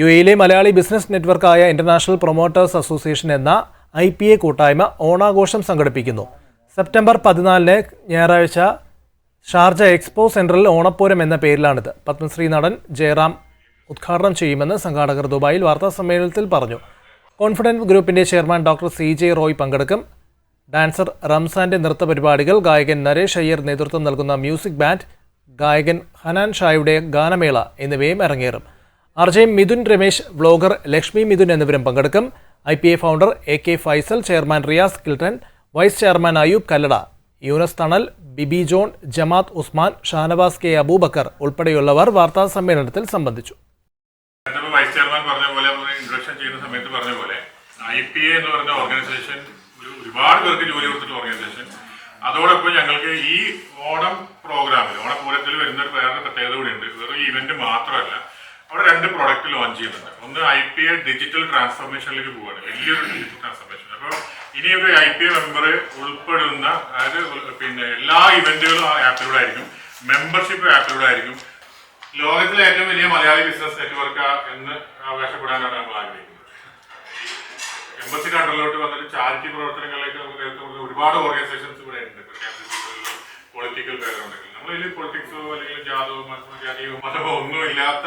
U എയിലെ Malayali business നെറ്റ്വർക്കായ international promoters association എന്ന ഐ പി എ കൂട്ടായ്മ ഓണാഘോഷം സംഘടിപ്പിക്കുന്നു. സെപ്റ്റംബർ പതിനാലിന് ഞായറാഴ്ച ഷാർജ എക്സ്പോ സെന്ററിൽ ഓണപ്പൂരം എന്ന പേരിലാണിത്. പത്മശ്രീ നടൻ ജയറാം ഉദ്ഘാടനം ചെയ്യുമെന്ന് സംഘാടകർ ദുബായിൽ വാർത്താ സമ്മേളനത്തിൽ പറഞ്ഞു. കോൺഫിഡന്റ് ഗ്രൂപ്പിന്റെ chairman doctor C J Roy പങ്കെടുക്കും. ഡാൻസർ റംസാന്റെ നൃത്ത പരിപാടികൾ ഗായകൻ നരേഷ് അയ്യർ നേതൃത്വം നൽകുന്ന മ്യൂസിക് ബാൻഡ് ഗായകൻ ഹനാൻ ഷായുടെ ഗാനമേള എന്നിവയും അരങ്ങേറും. R J Mithun Ramesh vlogger Lakshmi Mithun എന്നിവരും പങ്കെടുക്കും. I P A founder A K Faisal chairman Riyas Kilton vice chairman Ayoob Kallada Yunus Thanal Bibi John Jamath Usman Shanavas K Aboobacker ഉൾപ്പെടെയുള്ളവർ വാർത്താ സമ്മേളനത്തിൽ സംബന്ധിച്ചു. വൈസ് ചെയർമാൻ പറഞ്ഞ പോലെ introduction ചെയ്യുന്ന സമയത്ത് പറഞ്ഞ പോലെ ഐ പി എ എന്ന് പറഞ്ഞ ഓർഗനൈസേഷൻ ഒരു ഒരുപാട് പേർക്ക് ജോലി കൊടുത്തിട്ടുള്ള ഓർഗനൈസേഷൻ അതോടൊപ്പം ഞങ്ങൾക്ക് ഈ ഓണം പ്രോഗ്രാമിൽ ഓണപ്പൂരത്തിൽ വരുന്ന ഒരു വേറെ പ്രത്യേകത കൂടിയുണ്ട്. വെറും ഇവന്റ് മാത്രമല്ല രണ്ട് പ്രോഡക്റ്റ് ലോഞ്ച് ചെയ്യുന്നുണ്ട് ഒന്ന് ഐ പി എ ഡിജിറ്റൽ ട്രാൻസ്ഫോർമേഷനിലേക്ക് പോവുകയാണ്. വലിയൊരു ഡിജിറ്റൽ ട്രാൻസ്ഫോർമേഷൻ അപ്പോൾ ഇനി ഒരു ഐ പി എ മെമ്പർ ഉൾപ്പെടുന്ന അതായത് പിന്നെ എല്ലാ ഇവന്റുകളും ആ ആപ്പിലൂടെ ആയിരിക്കും. മെമ്പർഷിപ്പ് ആപ്പിലൂടെ ആയിരിക്കും. ലോകത്തിലെ ഏറ്റവും വലിയ മലയാളി ബിസിനസ് നെറ്റ്വർക്ക് എന്ന് അവകാശപ്പെടാനാണ് നമ്മൾ ആഗ്രഹിക്കുന്നത്. എംബസി കണ്ടറിലോട്ട് വന്നിട്ട് ചാരിറ്റി പ്രവർത്തനങ്ങളിലേക്ക് നമുക്ക് നേരത്തെ ഒരുപാട് ഓർഗനൈസേഷൻസ് ഇവിടെ ഉണ്ട്. പൊളിറ്റിക്കൽ ബാക്ക്ഗ്രൗണ്ട് നമ്മൾ ഇതിൽ പൊളിറ്റിക്സോ അല്ലെങ്കിൽ ജാതോ മതമോ ഒന്നും ഇല്ലാത്ത